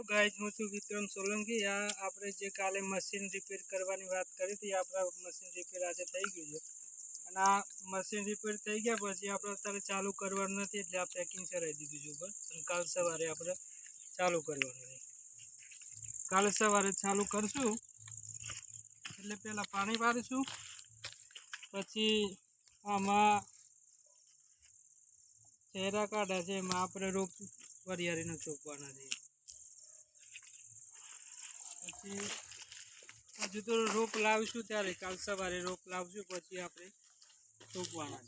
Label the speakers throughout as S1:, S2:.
S1: તો ગાઈઝ હું છું વિક્રમ સોલંકી આ આપણે જે કાલે મશીન રિપેર કરવાની વાત કરી હતી આપણા મશીન રિપેર આજે થઈ ગયું છે અને આ મશીન રિપેર થઈ ગયા પછી આપણે અત્યારે ચાલુ કરવાનું નથી એટલે આ પેકિંગ કરાવી દીધું છે ઉપર અને કાલ સવારે આપણે ચાલુ કરવાનું નથી કાલે સવારે ચાલુ કરશું એટલે પહેલાં પાણી પાડીશું પછી આમાં ચહેરા કાઢ્યા છે એમાં આપણે રોપ વરિયાળીનો ચોપવાના છીએ પછી હજુ તો રોપ લાવીશું ત્યારે કાલ સવારે રોપ લાવશું પછી આપણે રોપવાના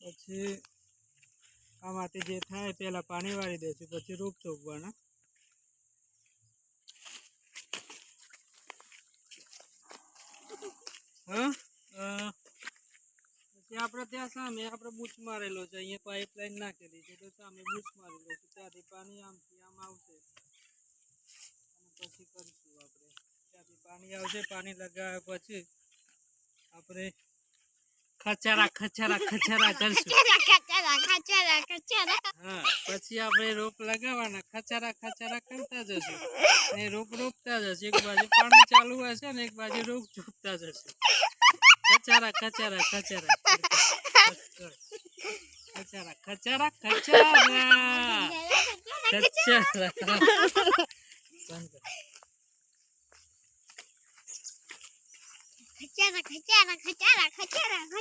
S1: છે પછી આમાંથી જે થાય પહેલાં પાણી વાળી દઈશું પછી રોપ ચોકવાના હા પછી આપણે ત્યાં સામે આપણે બૂચ મારેલો છે અહીંયા પાઇપલાઇન નાખેલી છે તો સામે બૂચ મારેલો છે ત્યાંથી પાણી આમથી આમ આવશે કરીશું આપણે કે પાણી આવશે પાણી લગાવ્યા પછી આપણે ખצરા ખצરા ખצરા કરશું ખצરા ખצરા ખצરા હા પછી આપણે રોપ લગાવવાના ખצરા ખצરા કરતા જશું એ રોક રોકતા જશે એક બજે પાણી ચાલુ થાય છે ને એક બજે રોક ચૂપતા જશે ખצરા ખצરા ખצરા ખצરા ખצરા ખצરા ખצરા ખצરા હા
S2: 看见了，看见了，看见了，看见了。